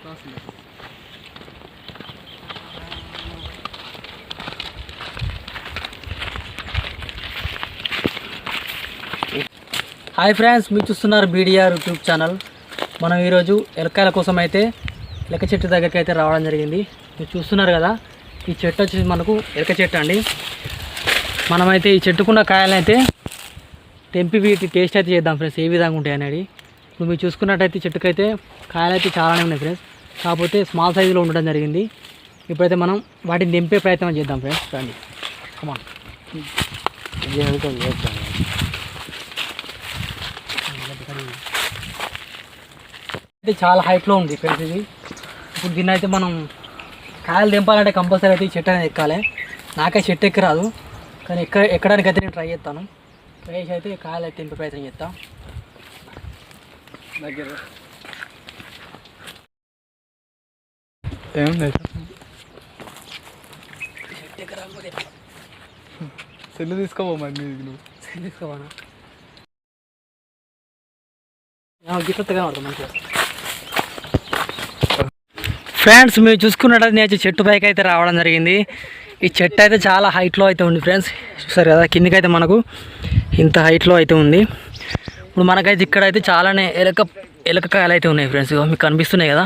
Hi friends మీరు చూస్తున్నారు బీడిఆర్ YouTube channel. మనం ఈరోజు ఎలకాయల కోసం అయితే ఎలక చెట్టు దగ్గరికి అయితే రావడం జరిగింది. మీరు చూస్తున్నారు కదా ఈ చెట్టు వచ్చేసి మనకు ఎలక చెట్టు అండి. మనమైతే ఈ చెట్టుకున్న కాయలైతే తెంపి వీటి టేస్ట్ అయితే చేద్దాం ఫ్రెండ్స్ ఏ విధంగా ఉంటాయి అనేది ఇప్పుడు మీరు చూసుకున్నట్టయితే చెట్టుకైతే కాయలు అయితే చాలానే ఉన్నాయి ఫ్రెండ్స్ కాకపోతే స్మాల్ సైజులో ఉండడం జరిగింది. ఇప్పుడైతే మనం వాటిని దింపే ప్రయత్నం చేద్దాం ఫ్రెండ్స్ రండి. కమాన్ చాలా హైట్లో ఉంది ఫ్రెండ్స్ ఇది. ఇప్పుడు దీన్ని అయితే మనం కాయలు దింపాలంటే కంపల్సరీ అయితే చెట్టు అనేది ఎక్కాలి. నాకే చెట్టు ఎక్కరాదు. కానీ ఎక్క ఎక్కడానికి అయితే నేను ట్రై చేస్తాను. ట్రై చేసి అయితే కాయలు అయితే దింపే ప్రయత్నం చేస్తాను దగ్గర. సెల్లు తీసుకోపో మరి నీకు నువ్వు. పడుతుంది మంచిగా. ఫ్రెండ్స్ మీరు చూసుకున్నట్టు నేను చెట్టు పైకి అయితే రావడం జరిగింది. ఈ చెట్టు అయితే చాలా హైట్లో అయితే ఉంది ఫ్రెండ్స్. చూసారు కదా కిందికైతే మనకు ఇంత హైట్లో అయితే ఉంది. ఇప్పుడు మనకైతే ఇక్కడైతే చాలానే ఎలక ఎలక కాయలు అయితే ఉన్నాయి ఫ్రెండ్స్ ఇగో మీకు కనిపిస్తున్నాయి కదా?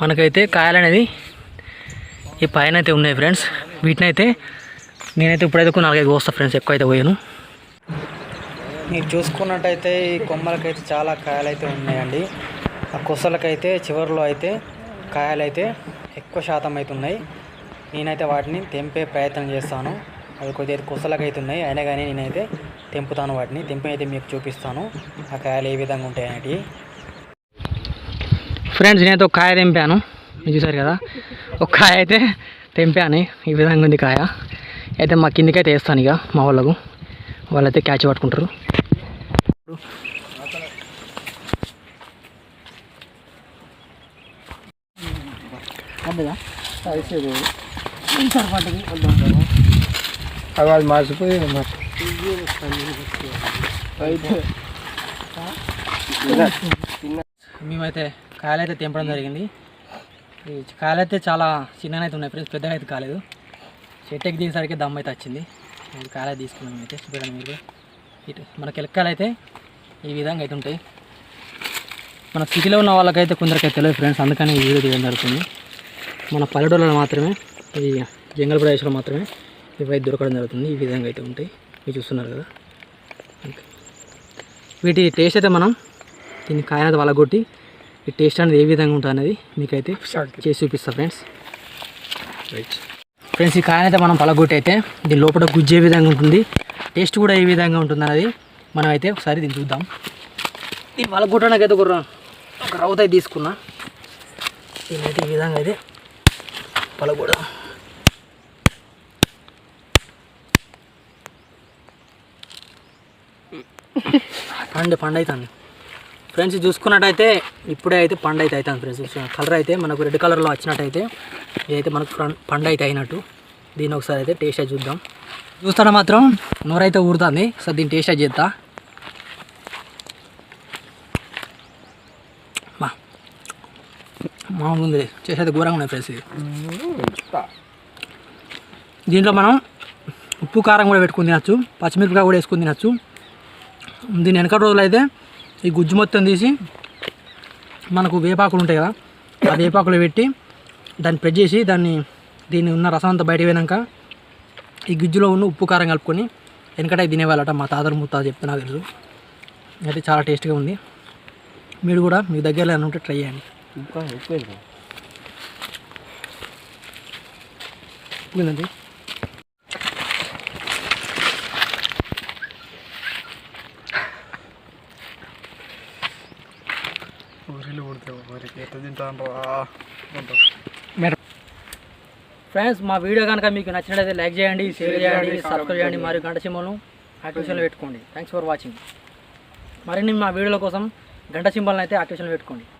మనకైతే కాయలు అనేది ఈ పైన అయితే ఉన్నాయి ఫ్రెండ్స్ వీటిని అయితే నేనైతే ఇప్పుడైతే ఒక నాలుగైదు కోస్తా ఫ్రెండ్స్ ఎక్కువ అయితే పోయాను. మీరు చూసుకున్నట్టయితే ఈ కొమ్మలకైతే చాలా కాయలు అయితే ఉన్నాయండి. ఆ కొసలకైతే చివరిలో అయితే కాయలు అయితే ఎక్కువ శాతం అయితే ఉన్నాయి. నేనైతే వాటిని తెంపే ప్రయత్నం చేస్తాను. అవి కొద్దిగా కొసలకైతే ఉన్నాయి అయినా కానీ నేనైతే తెంపుతాను వాటిని. తెంపి అయితే మీకు చూపిస్తాను. ఆ కాయలు ఏ విధంగా ఉంటాయి అనేటివి. ఫ్రెండ్స్ నేనైతే ఒక కాయ తెంపాను. మీరు చూసారు కదా? ఒక కాయ అయితే తెంపాను. ఈ విధంగా ఉంది కాయ. అయితే మా కిందికైతే వేస్తాను ఇక మా వాళ్ళకు. వాళ్ళైతే క్యాచ్ పట్టుకుంటారు. అడ్డదా అవి అది మర్చిపోయింది మరి మేమైతే కాయలు అయితే తెంపడం జరిగింది. ఈ కాయలు అయితే చాలా చిన్ననైతే ఉన్నాయి ఫ్రెండ్స్ పెద్దగా అయితే కాలేదు. చెట్టుకి దిగేసరికి దమ్ అయితే వచ్చింది కాయలు తీసుకున్నాం అయితే చూడండి మీరు ఇటు మనకి ఎలక్కలు అయితే ఈ విధంగా అయితే ఉంటాయి. మన సిటీలో ఉన్న వాళ్ళకైతే కొందరికైతే తెలియదు ఫ్రెండ్స్ అందుకని ఈ వీడియో తీయడం జరుగుతుంది. మన పల్లెటూళ్ళలో మాత్రమే ఈ జంగల్ ప్రదేశంలో మాత్రమే ఇవి అయితే దొరకడం జరుగుతుంది. ఈ విధంగా అయితే ఉంటాయి. మీరు చూస్తున్నారు కదా. వీటి టేస్ట్ అయితే మనం దీన్ని కాయనది వలగొట్టి ఈ టేస్ట్ అనేది ఏ విధంగా ఉంటుంది అనేది మీకైతే చేసి చూపిస్తా ఫ్రెండ్స్ రైట్ ఫ్రెండ్స్ ఈ కాయనైతే మనం పలగొట్టి అయితే దీని లోపల గుజ్జు ఏ విధంగా ఉంటుంది టేస్ట్ కూడా ఏ విధంగా ఉంటుంది అనేది మనం అయితే ఒకసారి దీన్ని చూద్దాం. దీన్ని వలగొట్టడానికి అయితే ఒక ఒక అయితే తీసుకున్నా. దీన్నైతే ఈ విధంగా అయితే పలగొడదాం పండు పండు అవుతుంది ఫ్రెండ్స్ చూసుకున్నట్టయితే ఇప్పుడే అయితే పండు అయితే అవుతుంది ఫ్రెండ్స్ కలర్ అయితే మనకు రెడ్ కలర్లో వచ్చినట్టయితే ఇదైతే మనకు పండు అయితే అయినట్టు. దీన్ని ఒకసారి అయితే టేస్ట్ చూద్దాం. చూస్తాడా మాత్రం నోరైతే ఊరుతుంది. సో దీన్ని టేస్ట్ చేద్దా. మా మామూలు ఉంది చేసేది ఘోరంగా ఉన్నాయి ఫ్రెండ్స్ ఇది. దీంట్లో మనం ఉప్పు కారం కూడా పెట్టుకుని తినచ్చు. పచ్చిమిరపకాయ కూడా వేసుకుని తినచ్చు. దీని వెనక రోజులు అయితే ఈ గుజ్జు మొత్తం తీసి మనకు వేపాకులు ఉంటాయి కదా ఆ వేపాకులు పెట్టి దాన్ని ప్రెస్ చేసి దాన్ని దీన్ని ఉన్న రసం అంతా బయట పోయినాక ఈ గుజ్జులో ఉన్న ఉప్పు కారం కలుపుకొని వెనకట తినేవాళ్ళట మా తాతలు ముత్తాత చెప్తే నాకు తెలుసు. అయితే చాలా టేస్ట్గా ఉంది. మీరు కూడా మీ దగ్గరలో ఉంటే ట్రై చేయండి. ఉందండి ఊరిలో పుడితే మరి. ఎట్లా తింటాను రా ఫ్రెండ్స్ మా వీడియో కనుక మీకు నచ్చినట్లయితే లైక్ చేయండి షేర్ చేయండి సబ్స్క్రైబ్ చేయండి మరియు గంట సింబల్ను యాక్టివేషన్లో పెట్టుకోండి. థ్యాంక్స్ ఫర్ వాచింగ్ మరిన్ని మా వీడియోల కోసం గంట సింబల్ని అయితే యాక్టివేషన్లో పెట్టుకోండి.